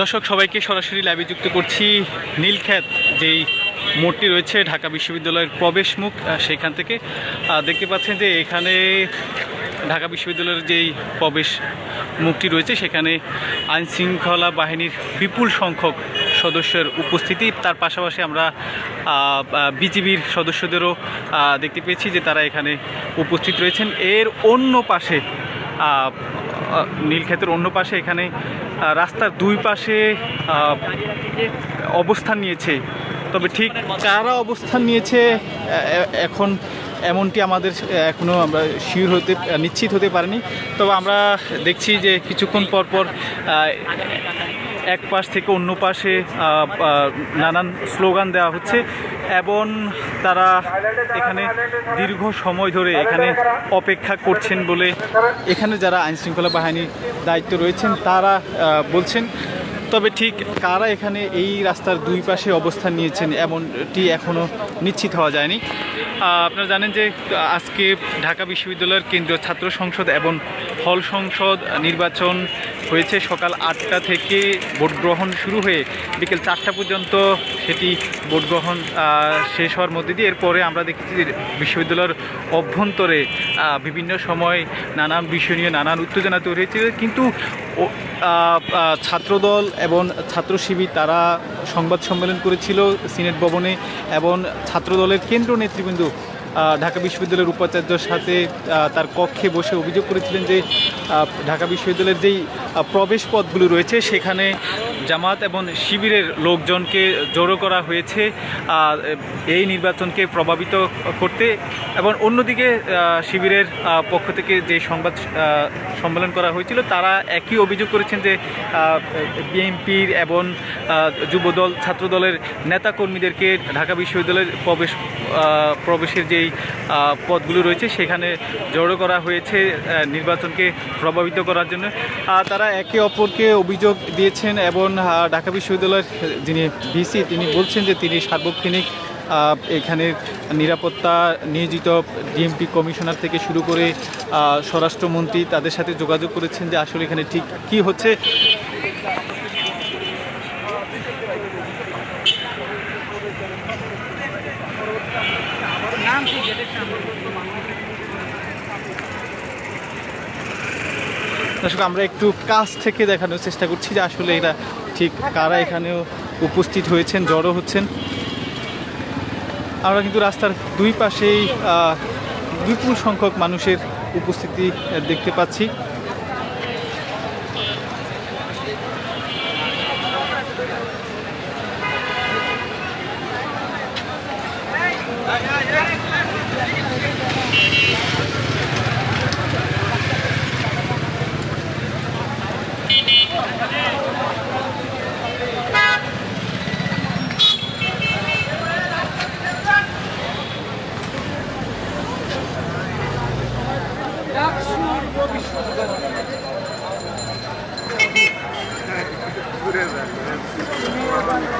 দর্শক, সবাইকে সরাসরি লাইভে যুক্ত করছি নীলক্ষেত, যেই মোড়টি রয়েছে ঢাকা বিশ্ববিদ্যালয়ের প্রবেশ মুখ সেখান থেকে। দেখতে পাচ্ছেন যে এখানে ঢাকা বিশ্ববিদ্যালয়ের যেই প্রবেশ মুখটি রয়েছে, সেখানে আইন শৃঙ্খলা বাহিনীর বিপুল সংখ্যক সদস্যের উপস্থিতি। তার পাশাপাশি আমরা বিজিবির সদস্যদেরও দেখতে পেয়েছি যে তারা এখানে উপস্থিত রয়েছেন। এর অন্য পাশে নীলক্ষেতের অন্য পাশে এখানে রাস্তার দুই পাশে অবস্থান নিয়েছে। তবে ঠিক কারা অবস্থান নিয়েছে এখন এমনটি আমাদের এখনও আমরা শিওর হতে, নিশ্চিত হতে পারিনি। তবে আমরা দেখছি যে কিছুক্ষণ পর পর এক পাশ থেকে অন্য পাশে নানান স্লোগান দেওয়া হচ্ছে এবং তারা এখানে দীর্ঘ সময় ধরে এখানে অপেক্ষা করছেন বলে এখানে যারা আইনশৃঙ্খলা বাহিনীর দায়িত্ব রয়েছেন, তারা বলছেন, তবে ঠিক কারা এখানে এই রাস্তার দুই পাশে অবস্থান নিয়েছেন এমনটি এখনও নিশ্চিত হওয়া যায়নি। আপনারা জানেন যে আজকে ঢাকা বিশ্ববিদ্যালয়ের কেন্দ্রীয় ছাত্র সংসদ এবং হল সংসদ নির্বাচন হয়েছে সকাল আটটা থেকে ভোট গ্রহণ শুরু হয়ে বিকেল চারটা পর্যন্ত সেটি ভোট গ্রহণ শেষ হওয়ার মধ্যে দিয়ে এরপরে আমরা দেখেছি বিশ্ববিদ্যালয়ের অভ্যন্তরে বিভিন্ন সময় নানান বিষয় নিয়ে নানান উত্তেজনা তৈরি হয়েছে। কিন্তু ছাত্রদল এবং ছাত্র শিবির তারা সংবাদ সম্মেলন করেছিল সিনেট ভবনে এবং ছাত্রদলের কেন্দ্র নেতৃবৃন্দ ঢাকা বিশ্ববিদ্যালয়ের উপাচার্যর সাথে তার কক্ষে বসে অভিযোগ করেছিলেন যে ঢাকা বিশ্ববিদ্যালয়ের যেই প্রবেশ পথগুলো রয়েছে, সেখানে জামাত এবং শিবিরের লোকজনকে জড়ো করা হয়েছে এই নির্বাচনকে প্রভাবিত করতে এবং অন্যদিকে শিবিরের পক্ষ থেকে যে সংবাদ সম্মেলন করা হয়েছিল তারা একই অভিযোগ করেছেন যে বিএনপির এবং যুবদল ছাত্রদলের নেতাকর্মীদেরকে ঢাকা বিশ্ববিদ্যালয়ের প্রবেশ প্রবেশের যেই আহ, পথগুলো রয়েছে সেখানে জড়ো করা হয়েছে নির্বাচনকে প্রভাবিত করার জন্য। তারা একে অপরকে অভিযোগ দিয়েছেন এবং আহ, ঢাকা বিশ্ববিদ্যালয়ের যিনি ভিসি তিনি বলছেন যে তিনি সার্বক্ষণিক এখানে নিরাপত্তা নিয়োজিত ডিএমপি কমিশনার থেকে শুরু করে স্বরাষ্ট্রমন্ত্রী তাদের সাথে যোগাযোগ করেছেন যে আসলে এখানে ঠিক কি হচ্ছে। দর্শক আমরা একটু কাছ থেকে দেখানোর চেষ্টা করছি যে আসলে এরা ঠিক কারা এখানেও উপস্থিত হয়েছেন, জড়ো হচ্ছেন। আমরা কিন্তু রাস্তার দুই পাশেই বিপুল সংখ্যক মানুষের উপস্থিতি দেখতে পাচ্ছি। Gracias.